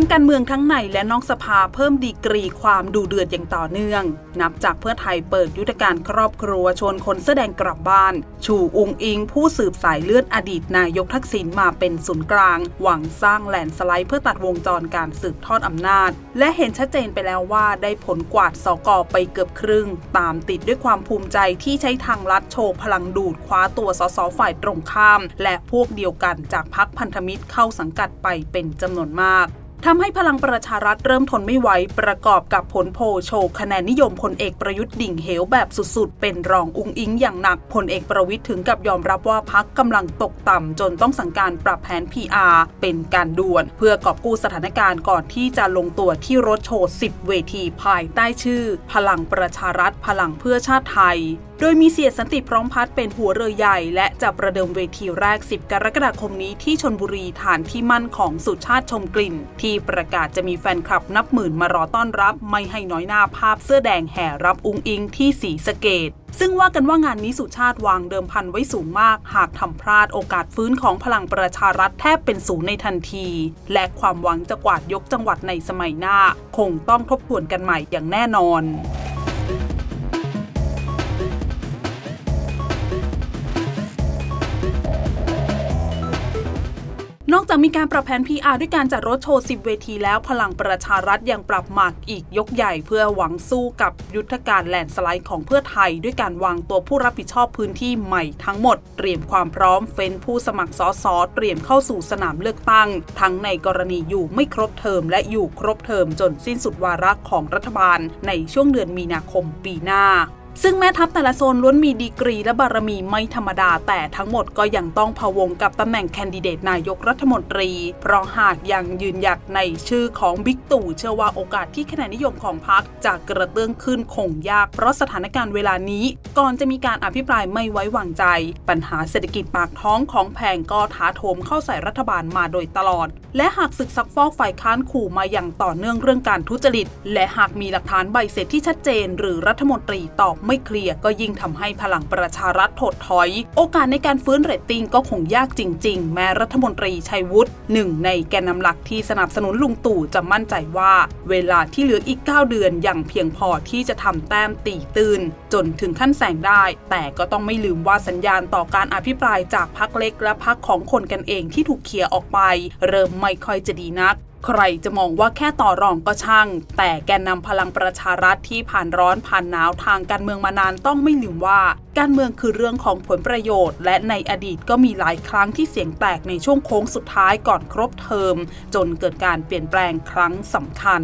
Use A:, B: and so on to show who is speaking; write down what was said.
A: มการเมืองทั้งในและนอกสภาเพิ่มดีกรีความดูเดือดอย่างต่อเนื่อง นับจากเพื่อไทยเปิดยุทธการครอบครัวชวนคนแสดงกลับบ้าน ชูอุงอิง ผู้สืบสายเลือดอดีตนายกทักษิณมาเป็นศูนย์กลาง หวังสร้างแลนสไลด์เพื่อตัดวงจรการสืบทอดอำนาจ และเห็นชัดเจนไปแล้วว่าได้ผลกวาดสกอไปเกือบครึ่ง ตามติดด้วยความภูมิใจที่ใช้ทางลัดโชว์พลังดูดคว้าตัวสสฝ่ายตรงข้าม และพวกเดียวกันจากพักพันธมิตรเข้าสังกัดไปเป็นจำนวนมาก ทำให้พลังประชารัฐเริ่มทนไม่ไหวประกอบกับผลโพโชว์คะแนนนิยมพลเอกประยุทธ์ดิ่งเหวแบบสุดๆ เป็นรองอุงอิงอย่างหนักพลเอกประวิทย์ถึงกับยอมรับว่าพักกำลังตกต่ำจนต้องสั่งการปรับแผน PR เป็นการด่วน เพื่อกอบกู้สถานการณ์ก่อนที่จะลงตัวที่รถโชว์ 10 เวทีภายใต้ชื่อ พลังประชารัฐพลังเพื่อชาติไทยโดยมีเสียสันติพร้อมพัฒน์เป็นหัวเรือใหญ่และจะประเดิมเวทีแรก 10 กรกฎาคมนี้ที่ชนบุรีฐานที่มั่นของสุชาติชมกลิ่น ที่ประกาศจะมีแฟนคลับนับหมื่นมารอต้อนรับไม่ให้น้อยหน้าภาพเสื้อแดงแห่รับอุงอิงที่สีสเกต ซึ่งว่ากันว่างานนี้สุชาติวางเดิมพันไว้สูงมาก หากทำพลาดโอกาสฟื้นของพลังประชารัฐแทบเป็นศูนย์ในทันที และความหวังจะกวาดยกจังหวัดในสมัยหน้า คงต้องทบทวนกันใหม่อย่างแน่นอน จากมีการปรับแผน PR ด้วยการจัดรถโชว์ 10 เวทีแล้วพลังประชารัฐยังปรับหมากอีกยกใหญ่เพื่อหวังสู้กับยุทธการแลนสไลด์ของเพื่อไทย ด้วยการวางตัวผู้รับผิดชอบพื้นที่ใหม่ทั้งหมด เตรียมความพร้อมเฟ้นผู้สมัครสสเตรียมเข้าสู่สนามเลือกตั้ง ทั้งในกรณีอยู่ไม่ครบเทอมและอยู่ครบเทอมจนสิ้นสุดวาระของรัฐบาลในช่วงเดือนมีนาคมปีหน้า ซึ่งแม่ทัพแต่ละโซนล้วนมีดีกรีและบารมีไม่ธรรมดา แต่ทั้งหมดก็ยังต้องพะวงกับตำแหน่งแคนดิเดตนายกรัฐมนตรี เพราะหากยังยืนหยัดในชื่อของบิ๊กตู่เชื่อว่าโอกาสที่คะแนนนิยมของพรรคจะกระเตื้องขึ้นคงยาก เพราะสถานการณ์เวลานี้ก่อนจะมีการอภิปรายไม่ไว้วางใจ ปัญหาเศรษฐกิจปากท้องของแพงก็ท้าโถมเข้าใส่รัฐบาลมาโดยตลอด และหากศึกซักฟอกฝ่ายค้านขู่มาอย่างต่อเนื่องเรื่องการทุจริต และหากมีหลักฐานใบเสร็จที่ชัดเจน หรือรัฐมนตรีตอบไม่เคลียร์ก็ยิ่งทำให้พลังประชารัฐถดถอย โอกาสในการฟื้นเรตติ้งก็คงยากจริง ๆ แม้รัฐมนตรีชัยวุฒิหนึ่งในแกนนำหลักที่สนับสนุนลุงตู่จะมั่นใจว่า เวลาที่เหลืออีก 9 เดือนยังเพียงพอที่จะทำแต้มตีตื่นจนถึงขั้นแสงได้ แต่ก็ต้องไม่ลืมว่าสัญญาณต่อการอภิปรายจากพักเล็กและพักของคนกันเองที่ถูกเคลียร์ออกไป เริ่มไม่ค่อยจะดีนัก ใครจะมองว่าแค่ต่อรองก็ช่าง แต่แกนนำพลังประชารัฐที่ผ่านร้อนผ่านหนาวทางการเมืองมานานต้องไม่ลืมว่า การเมืองคือเรื่องของผลประโยชน์ และในอดีตก็มีหลายครั้งที่เสียงแตกในช่วงโค้งสุดท้ายก่อนครบเทอม จนเกิดการเปลี่ยนแปลงครั้งสำคัญ